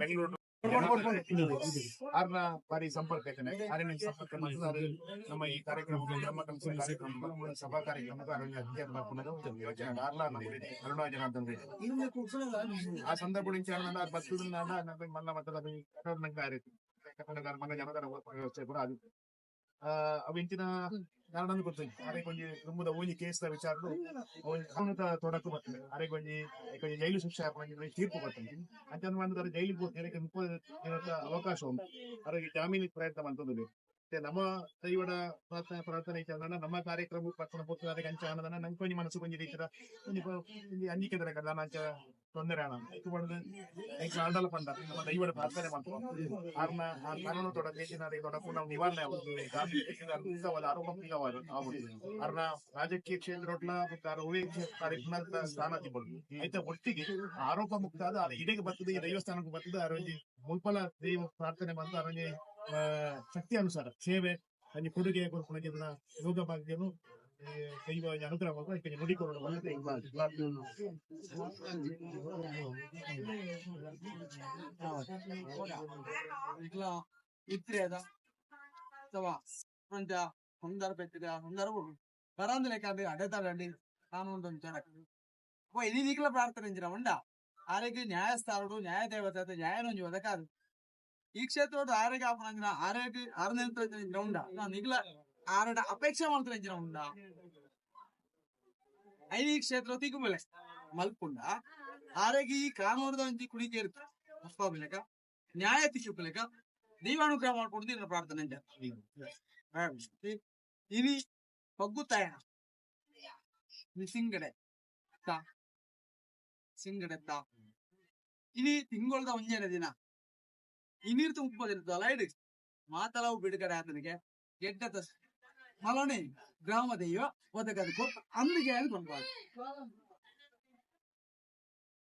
ಬೆಂಗಳೂರು ಆರ್ನ ಬಾರಿ ಸಂಪರ್ಕ ಐತನೆ ಆರಿನ ಸಂಪರ್ಕ ಮಾಡಿದ್ದಾರೆ ನಮ್ಮ ಈ ಕಾರ್ಯಕ್ರಮಕ್ಕೆ ನಮ್ಮ ಕನಸಿನ ಕಾರ್ಯಕ್ರಮ ಸಭಾ ಕಾರ್ಯಕ್ರಮಕ್ಕೆ ಅರಣ್ಯ ಅಧ್ಯಯನ ಮಾಡ್ಕೊಂಡು ಯೋಜನೆ ಆರ್ಲ ಅರುಣಾ ಜನಾರ್ದನ್ ರೆಡ್ಡಿ ಆ ಸಂದರ್ಭ నుంచి ఏమన్నా బస్సులు నాకు మళ్ళా మధ్యలో అవి కఠోరంగా ఆరేది కఠోరంగా మన జనగణ వ్యవస్థ కూడా అది ಅವಿಂಟಿನ ನಾಡನ್ನು ಗೊತ್ತಿಲ್ಲ ಅರೆಗೊಂಜಿ ತುಂಬದ ಒಂಜಿ ಕೇಸ್ದ ವಿಚಾರಡು ಒಂಜಿ ಕಾನೂನದ ತೊಡಕು ಬರ್ತದೆ. ಅರೆಗೊಂಜಿ ಕೊಂಜಿ ಜೈಲು ಶಿಕ್ಷೆ ಹಾಕೊಂಡಿ ತೀರ್ಪು ಬರ್ತದೆ. ಅಂತ ಬಂದರೆ ಜೈಲಿಗೆ ಮುಪ್ಪತ್ತು ದಿನದ ಅವಕಾಶ ಉಂಟು ಅವರಿಗೆ ಜಾಮೀನಿಗೆ ಪ್ರಯತ್ನ ಮಾಡ್ತದೆ. ನಮ್ಮ ದೈವಡ ಪ್ರಾರ್ಥನೆ ಪ್ರಾರ್ಥನೆ ಚಂದನ, ನಮ್ಮ ಕಾರ್ಯಕ್ರಮ ಪಕ್ಕನ ಪುಸ್ತಕ ಕಂಚಾನದನ ನಂಗೆ ಕೊನೆ ಮನಸ್ಸು ಕೊಂಜಿ ರೀತಿಯ ಅಂಜಿಕೆ ತರಕ ತೊಂದರೆ ಅಣ್ಣ ಇದು ಆಂಡಲ ಪಂಡ. ನಮ್ಮ ದೈವಡ ಪ್ರಾರ್ಥನೆ ಮಾಡ್ತೇವೆ. ಕಾರಣ ಆ ಕಾರಣ ತೊಡಕು ನಾವು ನಿವಾರಣೆ ಆಗುತ್ತದೆ ರಾಜಕೀಯ ಕ್ಷೇತ್ರ ಸ್ಥಾನ ತಿಳ್ಕೊಳ್ಳಿ ಒಟ್ಟಿಗೆ ಆರೋಪ ಮುಕ್ತ ಆದ ಇಡೆಗೆ ಬರ್ತದೆ, ದೈವಸ್ಥಾನಕ್ಕೆ ಬರ್ತದೆ ಅರಂಜಿ ಮುಲ್ಪಲ ದೈವ ಪ್ರಾರ್ಥನೆ ಮಾಡ್ತಾ ಅರಂಜಿ ಶಕ್ತಿ ಅನುಸಾರ ಸೇವೆ ಅಲ್ಲಿ ಕೊಡುಗೆ ಕೊನೆಗೆ ಯೋಗ ಭಾಗ್ಯನು ದೈವ ಅನುಗ್ರಹವಾಗ ಇದಕ್ಕೆ ನೋಡಿಕೊಳ್ಳೋಣ ಇತ್ರೇದ ಅಥವಾ ಪ್ರಪಂಚ ಸಂದರ್ಭ ಬೆತ್ತಿದ ಸಂದರ್ಭ వరాందు లేక అడతాడండి తాను ఉంటుంది ఇది దిగుల ప్రార్థించిన ఉండ ఆరోగ్య న్యాయస్థానుడు న్యాయ దేవత న్యాయం వదకాదు ഈ ക്ഷേത്രത്തോട് ആരെ കാപ്പണെങ്കിൽ ആരേക്ക്? ആരെ നേരത്തെ ഗ്രൗണ്ടാ നിങ്ങളെ ആരുടെ അപേക്ഷ മാത്രം ഗ്രൗണ്ടാ അതിന് ഈ ക്ഷേത്രത്തേക്കും വില മൽപ്പുണ്ട ആരേക്ക് ഈ കാമോർദ്ദി കുളിക്കരുത് അപ്പാപ്പിലേക്ക ന്യായത്തിക്കുപ്പിലേക്ക ദൈവാനുഗ്രഹം കൊടുത്തിരുന്ന പ്രാർത്ഥന എന്റെ ഇനി പൊക്കുത്തയ സിംഗടെത്ത സിംഗടെത്ത ഇനി തിങ്കളുടെ ഒഞ്ഞനദിനാ ಇನ್ನಿರ್ತು ಮುಪ್ಪದಿರ್ತಲ್ಲ ಇಡು ಮಾತಲವು ಬಿಡುಗಡೆ ಆತನಿಗೆ ಗೆಡ್ಡದ ಮಲನೆ ಗ್ರಾಮ ದೈವ ಒದಗದಕ್ಕೂ ಅಂದಿಗೆ ಬಂದ್ಬಾರ್ದು